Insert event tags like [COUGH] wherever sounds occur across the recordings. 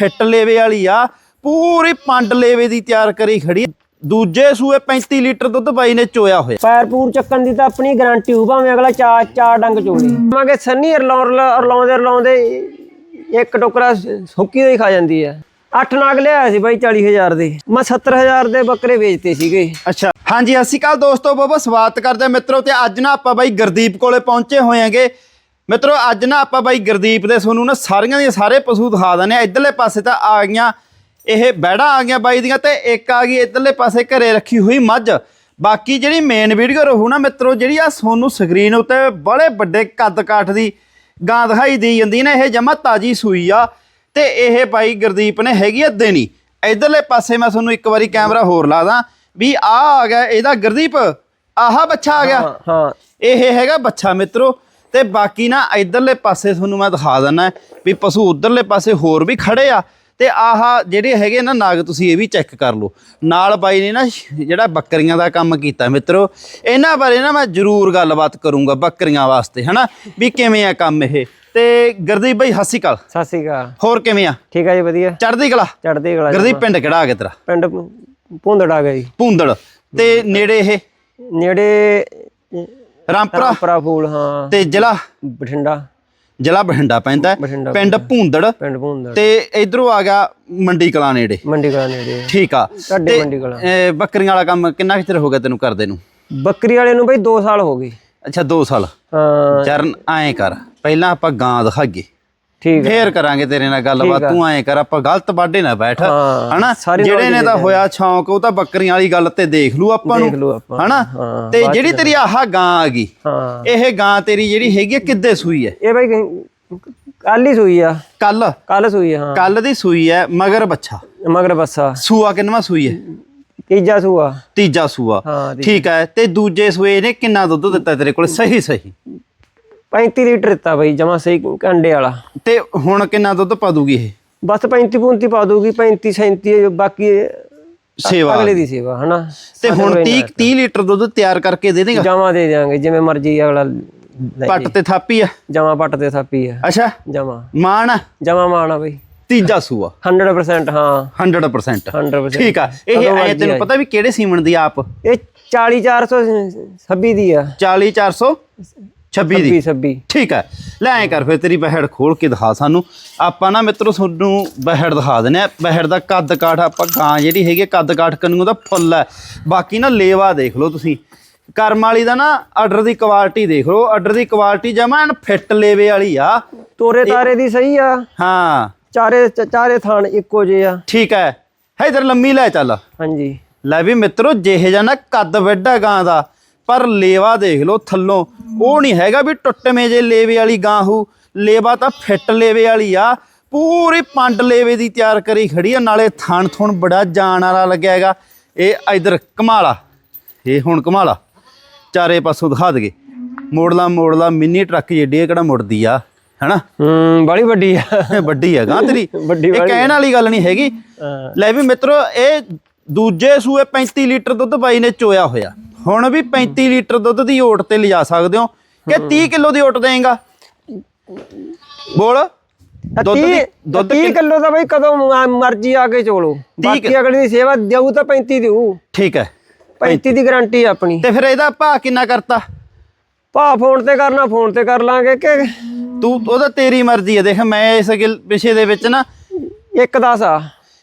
Fit ਲੇਵੇ ਵਾਲੀ ਆ ਪੂਰੀ ਪੰਡ ਲੇਵੇ ਦੀ ਤਿਆਰ ਕਰੀ ਖੜੀ ਦੂਜੇ ਸੂਏ 35 ਲੀਟਰ ਦੁੱਧ ਬਾਈ ਨੇ ਚੋਇਆ ਹੋਇਆ। ਪੈਰ ਪੂਰ ਚੱਕਣ ਦੀ ਤਾਂ ਆਪਣੀ ਗਾਰੰਟੀ ਹੋ ਭਾਵੇਂ ਅਗਲਾ ਚਾਰ ਚਾਰ ਡੰਗ ਚੋਲੇ ਮੰਗੇ ਸੰਨੀ ਰਲਾਉਣ ਰਲਾਉਂਦੇ ਰਲਾਉਂਦੇ ਇੱਕ ਟੋਕਰਾ ਸੁੱਕੀ ਹੋਈ ਖਾ ਜਾਂਦੀ ਆ। ਅੱਠ ਨਾਗ ਲਿਆਇਆ ਸੀ ਬਾਈ 40000 ਦੇ। ਮੈਂ 70000 ਦੇ ਬੱਕਰੇ ਵੇਚਤੇ ਸੀਗੇ। ਅੱਛਾ ਹਾਂਜੀ ਸ਼੍ਰੀ ਅਕਾਲ ਦੋਸਤੋ ਬਹੁਤ ਸਵਾਗਤ ਕਰਦੇ ਹਾਂ ਮਿੱਤਰੋ ਤੇ ਅੱਜ ਨਾ ਆਪਾਂ ਬਾਈ ਗੁਰਦੀਪ ਕੋਲੇ ਪਹੁੰਚੇ ਹੋਏ ਆਂਗੇ ਮਿੱਤਰੋ ਅੱਜ ਨਾ ਆਪਾਂ ਬਾਈ ਗੁਰਦੀਪ ਦੇ ਤੁਹਾਨੂੰ ਨਾ ਸਾਰੀਆਂ ਦੀਆਂ ਸਾਰੇ ਪਸ਼ੂ ਦਿਖਾ ਦਨੇ ਆ ਇਧਰਲੇ ਪਾਸੇ ਤਾਂ ਆ ਗਈਆਂ ਇਹ ਬੈੜਾ ਆ ਗਈਆਂ ਬਾਈ ਦੀਆਂ ਤੇ ਇੱਕ ਆ ਗਈ ਇਧਰਲੇ ਪਾਸੇ ਘਰੇ ਰੱਖੀ ਹੋਈ ਮੱਝ। ਬਾਕੀ ਜਿਹੜੀ ਮੇਨ ਵੀਡੀਓ ਰਹੂ ਨਾ ਮਿੱਤਰੋ ਜਿਹੜੀ ਆ ਤੁਹਾਨੂੰ ਸਕਰੀਨ ਉੱਤੇ ਬੜੇ ਵੱਡੇ ਕੱਦ ਕਾਠ ਦੀ ਗਾਂ ਦਿਖਾਈ ਦੀ ਜਾਂਦੀ ਨਾ ਇਹ ਜਮਾ ਤਾਜੀ ਸੂਈ ਆ ਤੇ ਇਹ ਭਾਈ ਗੁਰਦੀਪ ਨੇ ਹੈਗੀ ਆ ਦੇਣੀ। ਇਧਰਲੇ ਪਾਸੇ ਮੈਂ ਤੁਹਾਨੂੰ ਇੱਕ ਵਾਰੀ ਕੈਮਰਾ ਹੋਰ ਲਾ ਦਾਂ ਵੀ ਆ ਆ ਗਿਆ ਇਹਦਾ ਗੁਰਦੀਪ ਆਹਾ ਬੱਚਾ ਆ ਗਿਆ। ਹਾਂ। ਇਹ ਹੈਗਾ ਬੱਚਾ ਮਿੱਤਰੋ। ਤੇ ਬਾਕੀ ਨਾ ਇਧਰਲੇ ਪਾਸੇ ਤੁਹਾਨੂੰ ਮੈਂ ਦਿਖਾ ਦਿੰਨਾ ਵੀ ਪਸ਼ੂ ਉਧਰਲੇ ਪਾਸੇ ਹੋਰ ਵੀ ਖੜੇ ਆ ਤੇ ਆਹ ਜਿਹੜੇ ਹੈਗੇ ਨਾ ਨਾਗ ਤੁਸੀਂ ਇਹ ਵੀ ਚੈੱਕ ਕਰ ਲਓ। ਨਾਲ ਬਾਈ ਨੇ ਨਾ ਜਿਹੜਾ ਬੱਕਰੀਆਂ ਦਾ ਕੰਮ ਕੀਤਾ ਮਿੱਤਰੋ ਇਹਨਾਂ ਬਾਰੇ ਨਾ ਮੈਂ ਜ਼ਰੂਰ ਗੱਲਬਾਤ ਕਰੂੰਗਾ ਬੱਕਰੀਆਂ ਵਾਸਤੇ ਹਨਾ? ਵੀ ਕਿਵੇਂ ਆ ਕੰਮ ਇਹ? ਤੇ ਗੁਰਦੀਪ ਬਾਈ ਸਤਿ ਸ਼੍ਰੀ ਅਕਾਲ। ਸਤਿ ਸ੍ਰੀ ਅਕਾਲ। ਹੋਰ ਕਿਵੇਂ ਆ? ਠੀਕ ਆ ਜੀ ਵਧੀਆ। ਚੜ੍ਹਦੀ ਕਲਾ? ਚੜਦੇ ਗਲਾ ਗੁਰਦੀਪ ਪਿੰਡ ਕਿਹੜਾ ਆ ਗਿਆ ਤੇਰਾ ਪਿੰਡ ਭੁੰਦੜ ਆ ਗਈ ਭੂੰਦੜ। ਤੇ ਨੇੜੇ ਇਹ? ਨੇੜੇ ਰਾਮਪੁਰਾ। ਰਾਮਪੁਰਾ ਫੂਲ ਹਾਂ। ਤੇ ਜ਼ਿਲ੍ਹਾ? ਬਠਿੰਡਾ। ਜ਼ਿਲ੍ਹਾ ਬਠਿੰਡਾ ਪੈਂਦਾ ਹੈ। ਬਠਿੰਡਾ ਪਿੰਡ ਭੂੰਦੜ। ਪਿੰਡ ਭੁੰਦੜ। ਤੇ ਇਧਰੋਂ ਆ ਗਿਆ ਮੰਡੀ ਕਲਾਂ ਨੇੜੇ। ਮੰਡੀ ਕਲਾ ਨੇੜੇ। ਠੀਕ ਆ। ਤੁਹਾਡੇ ਮੰਡੀ ਕਲਾ। ਇਹ ਬੱਕਰੀਆਂ ਵਾਲਾ ਕੰਮ ਕਿੰਨਾ ਕੁ ਚਿਰ ਹੋ ਗਿਆ ਤੈਨੂੰ ਕਰਦੇ ਨੂੰ? ਬੱਕਰੀ ਵਾਲੇ ਨੂੰ ਬਈ 2 ਸਾਲ ਹੋ ਗਏ। ਅੱਛਾ 2 ਸਾਲ। ਹਾਂ। ਚਰਨ ਐਂ ਕਰ। ਪਹਿਲਾਂ ਆਪਾਂ ਗਾਂ ਦਿਖਾਈਏ। ਠੀਕ ਫੇਰ ਕਰਾਂਗੇ ਤੇਰੇ ਨਾਲ ਗੱਲਬਾਤ। ਤੂੰ ਐਂ ਕਰ ਆਪਾਂ ਗਲਤ ਬਾਡੇ ਨਾ ਬੈਠ। ਹਨਾ? ਜਿਹੜੇ ਨੇ ਤਾਂ ਹੋਇਆ ਸ਼ੌਂਕ ਉਹ ਤਾਂ ਬੱਕਰੀਆਂ ਵਾਲੀ ਗੱਲ ਤੇ ਦੇਖ ਲੂ ਆਪਾਂ ਨੂੰ। ਹਨਾ? ਤੇ ਜਿਹੜੀ ਤੇਰੀ ਆਹ ਗਾਂ ਆ ਗਈ ਇਹ ਗਾਂ ਤੇਰੀ ਜਿਹੜੀ ਹੈਗੀ ਕਿੱਦੇ ਸੂਈ ਹੈ ਇਹ ਬਈ ਕੱਲ ਹੀ ਸੂਈ ਆ। ਕੱਲ? ਕੱਲ ਸੂਈ ਆ, ਹਾਂ। ਕੱਲ ਦੀ ਸੂਈ ਹੈ ਮਗਰ ਬੱਚਾ ਮਗਰ ਬੱਸਾ ਸੂਆ ਕਿੰਨਵਾ ਸੂਈ ਹੈ ਤੀਜਾ ਸੂਆ। ਤੀਜਾ ਸੂਆ। ਠੀਕ ਹੈ ਤੇ ਦੂਜੇ ਸੂਏ ਨੇ ਕਿੰਨਾ ਦੁੱਧ ਦਿੱਤਾ ਤੇਰੇ ਕੋਲ? ਸਹੀ ਸਹੀ। 35 ਲੀਟਰ ਦਿੱਤਾ ਬਈ ਜਮਾ ਸਹੀ ਕੰਡੇ ਵਾਲਾ। ਤੇ ਹੁਣ ਕਿੰਨਾ ਦੁੱਧ ਪਾ ਦੂਗੀ ਇਹ? ਬਸ 35 35 ਪਾ ਦੂਗੀ 35 37 ਬਾਕੀ ਸੇਵਾ। ਅਗਲੇ ਦੀ ਸੇਵਾ ਹਨਾ? ਤੇ ਹੁਣ 30 30 ਲੀਟਰ ਦੁੱਧ ਤਿਆਰ ਕਰਕੇ ਦੇ ਦੇਗਾ? ਜਮਾ ਦੇ ਦਿਆਂਗੇ ਜਿਵੇਂ ਮਰਜ਼ੀ ਅਗਲਾ ਪੱਟ ਤੇ ਥਾਪੀ ਆ? ਜਮਾ ਪੱਟ ਤੇ ਥਾਪੀ ਆ। ਅੱਛਾ। ਜਮਾ। ਮਾਣ ਆ, ਜਮਾ ਮਾਣਾ ਬਈ। ਤੀਜਾ ਸੂਆ। 100% ਹਾਂ। 100% 100% ਠੀਕ ਆ। ਇਹ ਐ ਤੈਨੂੰ। ਪਤਾ ਵੀ ਕਿਹੜੇ ਸੀਮਨ ਦੀ ਆ ਆਪ? ਇਹ 40426 ਦੀ ਆ। 40426 ਦੀ? 26 26 ਠੀਕ ਹੈ। ਲੈ ਐ ਕਰ ਫਿਰ ਤੇਰੀ ਬਹਿੜ ਖੋਲ ਕੇ ਦਿਖਾ ਸਾਨੂੰ। ਆਪਾਂ ਨਾ ਮਿੱਤਰੋ ਤੁਹਾਨੂੰ ਬਹਿੜ ਦਿਖਾ ਦਿੰਨੇ ਆ ਬਹਿੜ ਦਾ ਕੱਦ ਕਾਠ ਆਪਾਂ ਗਾਂ ਜਿਹੜੀ ਹੈਗੀ ਕੱਦ ਕਾਠ ਕੰਨੂ ਦਾ ਫੁੱਲ ਹੈ। ਬਾਕੀ ਨਾ ਲੇਵਾ ਦੇਖ ਲਓ ਤੁਸੀਂ। ਕਰਮ ਵਾਲੀ ਦਾ ਨਾ ਆਰਡਰ ਦੀ ਕੁਆਲਿਟੀ ਦੇਖ ਲਓ। ਆਰਡਰ ਦੀ ਕੁਆਲਿਟੀ ਜਮਾਂ ਫਿੱਟ ਲੇਵੇ ਵਾਲੀ ਆ। ਤੋਰੇ ਤਾਰੇ ਦੀ ਸਹੀ ਆ। ਹਾਂ। ਚਾਰੇ ਚਾਰੇ ਥਾਨ ਇੱਕੋ ਜਿਹੇ ਆ। ਠੀਕ ਹੈ। ਇਧਰ ਲੰਮੀ ਲੈ ਚੱਲ। ਹਾਂਜੀ। ਲੈ ਵੀ ਮਿੱਤਰੋ ਜਿਹੇ ਜਾਂ ਨਾ ਕੱਦ ਵੱਡਾ ਗਾਂ ਦਾ। ਪਰ ਲੇਵਾ ਦੇਖ ਲਓ ਥੱਲੋਂ। ਉਹ ਨਹੀਂ ਹੈਗਾ ਵੀ ਟੁੱਟਵੇਂ ਜੇ ਲੇਵੇ ਵਾਲੀ ਗਾਂ ਹੂ। ਲੇਵਾ ਤਾਂ ਫਿੱਟ ਲੇਵੇ ਵਾਲੀ ਆ। ਪੂਰੀ ਪੰਡ ਲੇਵੇ ਦੀ ਤਿਆਰ ਕਰੀ ਖੜੀ ਆ। ਨਾਲੇ ਥਣ ਥੁਣ ਬੜਾ ਜਾਨ ਵਾਲਾ ਲੱਗਿਆ ਹੈਗਾ। ਇਹ ਇਧਰ ਕਮਾਲਾ ਇਹ ਹੁਣ ਕਮਾਲਾ ਚਾਰੇ ਪਾਸੋਂ ਦਿਖਾ ਦਗੇ ਮੋੜਲਾ ਮੋੜਲਾ ਮਿੰਨੀ ਟਰੱਕ ਇਹ ਕਿਹੜਾ ਮੁੜਦੀ ਆ? ਹੈਨਾ? ਹੂੰ ਬੜੀ ਵੱਡੀ ਆ। ਵੱਡੀ ਹੈ ਗਾਂ ਤੇਰੀ। [LAUGHS] ਇਹ ਕਹਿਣ ਵਾਲੀ ਗੱਲ ਨਹੀਂ ਹੈਗੀ। ਲੈ ਵੀ ਮਿੱਤਰੋ ਇਹ ਦੂਜੇ ਸੂਏ 35 ਲੀਟਰ ਦੁੱਧ ਬਾਈ ਨੇ ਚੋਇਆ ਹੋਇਆ। ਹੁਣ ਵੀ 35 ਲੀਟਰ ਦੁੱਧ ਦੀ ਓਟ ਤੇ ਲਿਜਾ ਸਕਦੇ ਹੋ। ਕਿ 30 ਕਿਲੋ ਦੀ ਓਟ ਦੇਂਗਾ ਬੋਲ। ਦੁੱਧ ਦੀ ਦੁੱਧ 30 ਕਿਲੋ ਦਾ ਬਈ ਕਦੋਂ ਮਰਜ਼ੀ ਆ ਕੇ ਚੋਲੋ। ਬਾਕੀ ਅਗਲੀ ਦੀ ਸੇਵਾ ਦੇਊ ਤਾਂ 35 ਦੇਊ। ਠੀਕ ਹੈ। 35 ਦੀ ਗਾਰੰਟੀ ਆਪਣੀ। ਤੇ ਫਿਰ ਇਹਦਾ ਭਾਅ ਕਿੰਨਾ ਕਰਤਾ? ਭਾ ਫੋਨ ਤੇ ਕਰਨਾ ਫੋਨ ਤੇ ਕਰ ਲਾਂਗੇ ਕਿ ਤੂੰ ਉਹਦਾ ਤੇਰੀ ਮਰਜ਼ੀ ਹੈ। ਦੇਖ ਮੈਂ ਇਸ ਗਿਲ ਵਿਸ਼ੇ ਦੇ ਵਿੱਚ ਨਾ ਇੱਕ ਦਸ ਆ।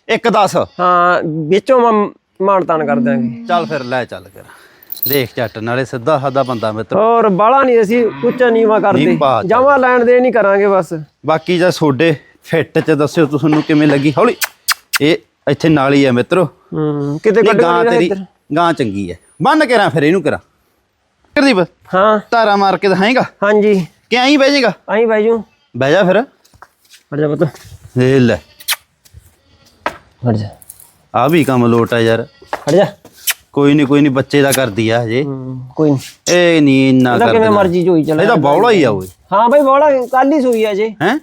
ਇੱਕ 10 ਹਾਂ ਵਿੱਚੋਂ ਮ- ਮਾਣ ਤਾਣ ਕਰ ਦਾਂਗੇ ਚੱਲ ਫਿਰ ਲੈ ਚੱਲ ਕਰ ਦੇਖ ਝੱਟ ਨਾਲੇ ਸਿੱਧਾ ਸਾਦਾ ਬੰਦਾ ਮਿੱਤਰ। ਹੋਰ ਬਾਲਾ ਨਹੀਂ ਅਸੀਂ ਉੱਚਾ ਨੀਵਾ ਕਰਦੇ। ਚੱਲ। ਜਮਾ ਲੈਣ ਦੇ ਨਹੀਂ ਕਰਾਂਗੇ ਬਸ। ਬਾਕੀ ਜਾਂ ਤੁਹਾਡੇ ਫਿੱਟ ਚ ਦੱਸਿਓ ਤੁਹਾਨੂੰ ਕਿਵੇਂ ਲੱਗੀ। ਹੌਲੀ ਇਹ ਇੱਥੇ ਨਾਲ ਹੀ ਹੈ ਮਿੱਤਰੋ। ਹੂੰ ਕਿਤੇ ਨਹੀਂ ਕੱਢ ਗਾਂ ਤੇਰੀ ਗਾਂ ਚੰਗੀ ਹੈ ਬੰਨ ਕਰਾਂ ਫਿਰ ਇਹਨੂੰ ਕਰਾਂ। ਕਰਦੀਪ ਹਾਂ। ਧਾਰਾ ਮਾਰ ਕੇ ਦਿਖਾਏਗਾ? ਹਾਂਜੀ। ਕਿ ਐਂ ਬਹਿ ਜਾਏਗਾ? ਆਈ ਬਾਈ ਜੂ ਬਹਿ ਜਾ ਫਿਰ। ਹਟ ਜਾ ਪੁੱਤ। ਇਹ ਲੈ। ਹਟ ਜਾ। ਆ ਵੀ ਕੰਮ ਲੋਟ ਆ ਯਾਰ। ਹਟ ਜਾ। ਕੋਈ ਨਹੀਂ ਕੋਈ ਨਹੀਂ ਬੱਚੇ ਦਾ ਕਰਦੀ ਆ ਹਜੇ। ਹੂੰ, ਕੋਈ ਨਹੀਂ ਇਹ ਨਹੀਂ ਇੰਨਾ ਕਰ ਕਿਵੇਂ ਮਰਜ਼ੀ ਜੋਈ ਚੱਲ। ਇਹਦਾ ਬੌਲਾ ਹੀ ਆ ਓਏ। ਹਾਂ ਬਾਈ ਬੋਲਾ ਕੱਲ ਹੀ ਸੂਈ ਆ ਜੇ। ਹੈ?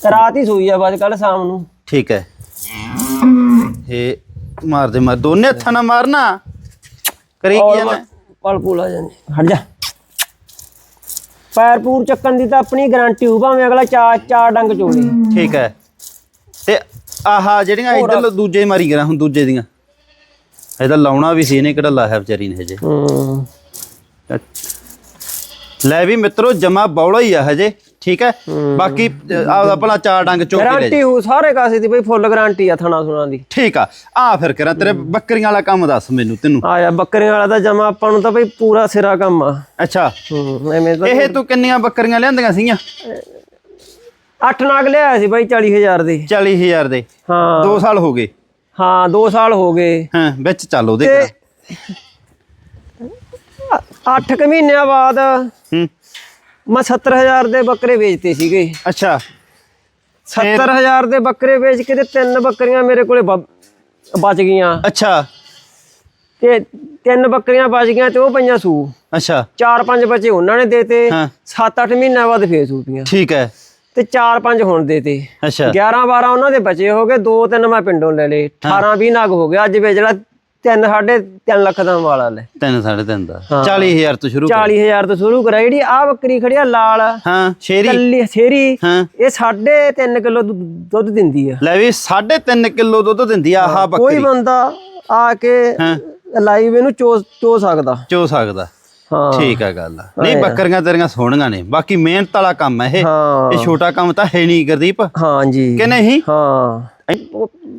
ਰਾਤ ਹੀ ਸੂਈ ਆ ਬਾਅਦ ਕੱਲ ਸ਼ਾਮ ਨੂੰ। ਠੀਕ ਹੈ ਇਹ ਮਾਰ ਦੇ ਮਾਰ ਦੋਨੇ ਹੱਥਾਂ ਨਾਲ ਮਾਰਨਾ। ਕਰੀ ਕੀ ਜਾਣਾ ਪਲ ਪੂਲ ਆ ਜਾਂਦੇ। ਹਟ ਜਾ। ਪੈਰ ਪੂਰ ਚੱਕਣ ਦੀ ਤਾਂ ਆਪਣੀ ਗਾਰੰਟੀ ਹੋ ਭਾਵੇਂ ਅਗਲਾ ਚਾਰ ਚਾਰ ਡੰਗ ਚੋਲੇ ਠੀਕ ਹੈ ਤੇ ਆਹਾ ਜਿਹੜੀਆਂ ਇੱਧਰ ਦੂਜੇ ਮਾਰੀ ਕਰਾਂ ਹੁਣ ਦੂਜੇ ਦੀਆਂ। ਇਹਦਾ ਲਾਉਣਾ ਵੀ ਸੀ ਇਹਨੇ ਕਿਹੜਾ ਲਾਇਆ ਵਿਚਾਰੀ ਨੇ ਹਜੇ। ਹੂੰ ਲੈ ਵੀ ਮਿੱਤਰੋ ਜਮਾ ਬੌਲਾ ਹੀ ਆ ਹਜੇ ਠੀਕ ਹੈ? ਬਾਕੀ ਆਪਦਾ ਭਲਾ ਚਾਰ ਡੰਗ ਚੁੱਕ ਲੈ। ਗਾਰੰਟੀ ਹੋ ਸਾਰੇ ਕਾਸੇ ਦੀ ਬਈ ਫੁੱਲ ਗਾਰੰਟੀ ਆ ਥਣਾ ਸੁਣਾ ਦੀ। ਠੀਕ ਆ। ਆ ਫਿਰ ਕਰਾਂ ਤੇਰੇ ਬੱਕਰੀਆਂ ਵਾਲਾ ਕੰਮ ਦੱਸ ਮੈਨੂੰ ਤੈਨੂੰ। ਆ ਜਾ ਬੱਕਰੀਆਂ ਵਾਲਾ ਤਾਂ ਜਮਾ ਆਪਾਂ ਨੂੰ ਤਾਂ ਬਈ ਪੂਰਾ ਸਿਰਾ ਕੰਮ ਆ। ਅੱਛਾ। ਹੂੰ ਐਵੇਂ ਤਾਂ ਇਹ ਤੂੰ ਕਿੰਨੀਆਂ ਬੱਕਰੀਆਂ ਲਿਆਂਦੀਆਂ ਸੀਗੀਆਂ? ਅੱਠ ਨਾਗ ਲਿਆਇਆ ਸੀ ਬਾਈ 40000 ਦੇ। 40000 ਦੇ। ਹਾਂ। 2 ਸਾਲ ਹੋ ਗਏ। ਹਾਂ 2 ਸਾਲ ਹੋ ਗਏ। ਹਾਂ ਵਿੱਚ ਚੱਲ ਉਹਦੇ ਤੇ ਘਰ। 8 ਕੁ ਮਹੀਨਿਆਂ ਬਾਅਦ ਹੂੰ। ਮੈਂ 70000 ਦੇ ਬੱਕਰੇ ਵੇਚਤੇ ਸੀਗੇ। ਅੱਛਾ। 70000 ਦੇ ਬੱਕਰੇ ਵੇਚ ਕੇ ਤੇ ਤਿੰਨ ਬੱਕਰੀਆਂ ਮੇਰੇ ਕੋਲੇ ਬਚ ਗਈਆਂ। ਅੱਛਾ। ਤੇ ਤਿੰਨ ਬੱਕਰੀਆਂ ਬਚ ਗਈਆਂ ਤੇ ਉਹ ਪਈਆਂ ਸੂ। ਅੱਛਾ। ਚਾਰ ਪੰਜ ਬੱਚੇ ਉਹਨਾਂ ਨੇ ਦੇਤੇ। ਹਾਂ। 7-8 ਮਹੀਨਿਆਂ ਬਾਅਦ ਫੇਰ ਸੂਪੀਆਂ ਠੀਕ ਹੈ। ਤੇ ਚਾਰ ਪੰਜ ਹੁਣ ਦੇਤੇ ਅੱਛਾ। 11 12 ਉਹਨਾਂ ਦੇ ਬਚੇ ਹੋ ਗਏ ਦੋ ਤਿੰਨ ਮੈਂ ਪਿੰਡੋਂ ਲੈ ਲਏ। 18 20 ਨਗ ਹੋ ਗਿਆ ਅੱਜ ਵੇ ਜਿਹੜਾ 3 ਸਾਢੇ 3 ਲੱਖ ਦਾ ਵਾਲਾ ਲੈ। ਤਿੰਨ ਸਾਢੇ ਤਿੰਨ ਦਾ। 40000 ਤੋਂ ਸ਼ੁਰੂ ਕਰ। 40000 ਤੋਂ ਸ਼ੁਰੂ ਕਰਾ ਜਿਹੜੀ ਆ ਬੱਕਰੀ ਖੜੀ ਆ ਲਾਲ ਹਾਂ ਸ਼ੇਰੀ ਕੱਲੀ ਛੇਰੀ ਹਾਂ। ਇਹ ਸਾਢੇ 3 ਕਿਲੋ ਦੁੱਧ ਦਿੰਦੀ ਆ। ਲੈ ਵੀ 3.5 ਕਿਲੋ ਦੁੱਧ ਦਿੰਦੀ ਆ ਆਹ ਕੋਈ ਬੱਕਰੀ। ਬੰਦਾ ਆ ਕੇ ਲਾਈਵ ਇਹਨੂੰ ਚੋ ਚੋ ਸਕਦਾ। ਚੋ ਸਕਦਾ। ਹਾਂ। ਠੀਕ ਹੈ ਗੱਲ ਨਹੀਂ ਬੱਕਰੀਆਂ ਤੇਰੀਆਂ ਸੋਹਣੀਆਂ ਨੇ। ਬਾਕੀ ਮਿਹਨਤ ਵਾਲਾ ਕੰਮ ਹੈ ਇਹ। ਹਾਂ। ਇਹ ਛੋਟਾ ਕੰਮ ਤਾਂ ਹੈ ਨਹੀਂ ਗੁਰਦੀਪ। ਹਾਂ ਜੀ ਕਿ ਨਹੀਂ? ਹਾਂ।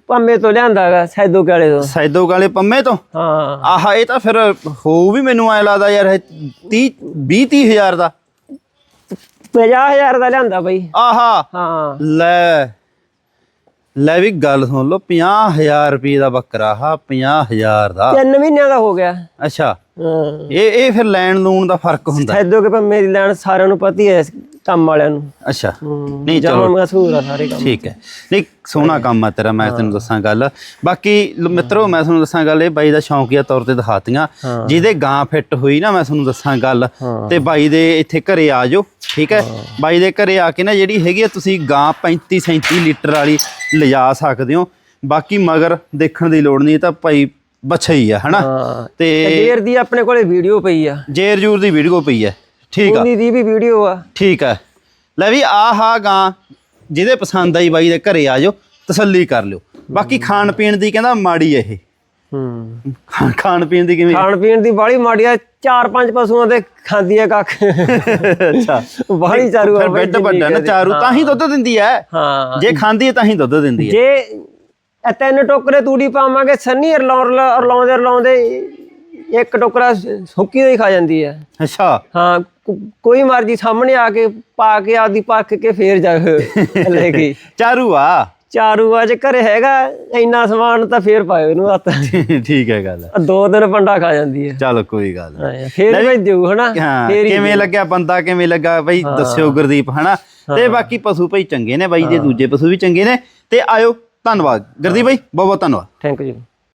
ਪੰਮੇ ਤੋਂ ਲਿਆਂਦਾ ਹੈਗਾ ਸੈਦੋ ਕਾਲੇ ਤੋਂ। ਸੈਦੋ ਕਾਲੇ ਪੰਮੇ ਤੋਂ? ਹਾਂ। ਆਹ ਇਹ ਤਾਂ ਫਿਰ ਹੋ ਵੀ ਮੈਨੂੰ ਐ ਲੱਗਦਾ ਯਾਰ ਇਹ 30 20 30 ਹਜ਼ਾਰ ਦਾ। 50000 ਦਾ ਲਿਆਂਦਾ ਬਈ। ਆਹਾ। ਹਾਂ। ਲੈ। ਲੈ ਵੀ ਗੱਲ ਸੁਣ ਲਓ 50000 ਰੁਪਏ ਦਾ ਬੱਕਰਾ ਆਹ 50000 ਦਾ। ਤਿੰਨ ਮਹੀਨਿਆਂ ਦਾ ਹੋ ਗਿਆ। ਅੱਛਾ। ਹਾਂ ਇਹ ਇਹ ਫਿਰ ਲੈਣ ਲੂਣ ਦਾ ਫ਼ਰਕ ਹੁੰਦਾ। ਸੈਦੋ ਕੇ ਪੰਮੇ ਦੀ ਲੈਣ ਸਾਰਿਆਂ ਨੂੰ ਪਤਾ ਹੀ ਇਸ ਕੰਮ ਵਾਲਿਆਂ ਨੂੰ। ਅੱਛਾ। ਨਹੀਂ ਚਲੋ। ਮਸ਼ਹੂਰ ਆ ਸਾਰੇ ਕੰਮ ਠੀਕ ਹੈ ਨਹੀਂ ਸੋਹਣਾ ਕੰਮ ਆ ਤੇਰਾ ਮੈਂ ਤੈਨੂੰ ਦੱਸਾਂ ਗੱਲ। ਬਾਕੀ ਮਿੱਤਰੋ ਮੈਂ ਤੁਹਾਨੂੰ ਦੱਸਾਂ ਗੱਲ ਇਹ ਬਾਈ ਦਾ ਸ਼ੌਂਕੀਆ ਤੌਰ ਤੇ ਦਿਖਾਤੀਆਂ। ਜਿਹਦੇ ਗਾਂ ਫਿੱਟ ਹੋਈ ਨਾ ਮੈਂ ਤੁਹਾਨੂੰ ਦੱਸਾਂ ਗੱਲ। ਤੇ ਬਾਈ ਦੇ ਇੱਥੇ ਘਰੇ ਆ ਜਾਓ ਠੀਕ ਹੈ। ਬਾਈ ਦੇ ਘਰੇ ਆ ਕੇ ਨਾ ਜਿਹੜੀ ਹੈਗੀ ਆ ਤੁਸੀਂ ਗਾਂ 35 37 ਲੀਟਰ ਵਾਲੀ ਲਿਜਾ ਸਕਦੇ ਹੋ। ਬਾਕੀ ਮਗਰ ਦੇਖਣ ਦੀ ਲੋੜ ਨਹੀਂ ਤਾਂ ਭਾਈ ਬੱਚਾ ਹੀ ਆ ਹਨਾ? ਤੇ ਜੇਰ ਦੀ ਆਪਣੇ ਕੋਲੇ ਵੀਡੀਓ ਪਈ ਆ। ਜੇਰ ਜੂਰ ਦੀ ਵੀਡੀਓ ਪਈ ਹੈ ਠੀਕ ਆ। ਉਹਦੀ ਦੀ ਵੀ ਵੀਡੀਓ ਆ। ਠੀਕ ਹੈ ਲੈ ਵੀ ਆਹ ਆ ਗਾਂ ਜਿਹਦੇ ਪਸੰਦ ਆਈ ਬਾਈ ਦੇ ਘਰੇ ਆ ਜਾਓ ਤਸੱਲੀ ਕਰ ਲਿਓ। ਬਾਕੀ ਖਾਣ ਪੀਣ ਦੀ ਕਹਿੰਦਾ ਮਾੜੀ ਇਹ। ਹੂੰ। ਖਾਣ- ਪੀਣ ਦੀ ਕਿਵੇਂ? ਖਾਣ ਪੀਣ ਦੀ ਬਾੜੀ ਮਾੜੀ ਆ ਚਾਰ ਪੰਜ ਪਸ਼ੂਆਂ ਦੇ ਖਾਂਦੀ ਆ ਕੱਖ। ਅੱਛਾ। ਬਾੜੀ ਚਾਰੂ ਆ ਫਿਰ ਬੈੱਡ ਵੱਡਾ ਨਾ ਚਾਰੂ ਤਾਂ ਹੀ ਦੁੱਧ ਦਿੰਦੀ ਹੈ ਹਾਂ। ਜੇ ਖਾਂਦੀ ਹੈ ਤਾਂ ਹੀ ਦੁੱਧ ਦਿੰਦੀ ਹੈ ਜੇ ਇਹ ਤਿੰਨ ਟੋਕਰੇ ਤੂੜੀ ਪਾਵਾਂਗੇ ਸੰਨੀ ਰਲਾਉਣ ਰਲਾਉਂਦੇ ਰਲਾਉਂਦੇ ਇੱਕ ਟੋਕਰਾ ਸੁੱਕੀ ਹੋਈ ਖਾ ਜਾਂਦੀ ਹੈ। ਅੱਛਾ। ਹਾਂ ਕੋਈ ਮਰਜ਼ੀ ਸਾਹਮਣੇ ਆ ਕੇ ਪਾ ਕੇ ਆਪਦੀ ਪੱਕ ਕੇ ਫੇਰ ਜਾ [LAUGHS] ਲੈ ਕੇ। ਚਾਰੂ ਆ। ਚਾਰੂ ਅੱਜ ਘਰੇ ਹੈਗਾ ਇੰਨਾ ਸਮਾਨ ਤਾਂ ਫੇਰ ਪਾਇਓ ਇਹਨੂੰ ਹੱਥ। [LAUGHS] ਠੀਕ ਹੈ ਗੱਲ। ਦੋ ਦਿਨ ਪੰਡਾ ਖਾ ਜਾਂਦੀ ਹੈ। ਚਲ ਕੋਈ ਗੱਲ ਫੇਰ ਦਿਓ ਹਨਾ? ਕਿਵੇਂ ਲੱਗਿਆ ਬੰਦਾ ਕਿਵੇਂ ਲੱਗਾ ਬਈ ਦੱਸਿਓ ਗੁਰਦੀਪ ਹਨਾ? ਤੇ ਬਾਕੀ ਪਸ਼ੂ ਭਾਈ ਚੰਗੇ ਨੇ ਬਾਈ ਜੇ ਦੂਜੇ ਪਸ਼ੂ ਵੀ ਚੰਗੇ ਨੇ ਤੇ ਆਇਓ ਧੰਨਵਾਦ। ਗੁਰਦੀਪ ਬਾਈ ਬਹੁਤ ਬਹੁਤ ਧੰਨਵਾਦ ਥੈਂਕ ਯੂ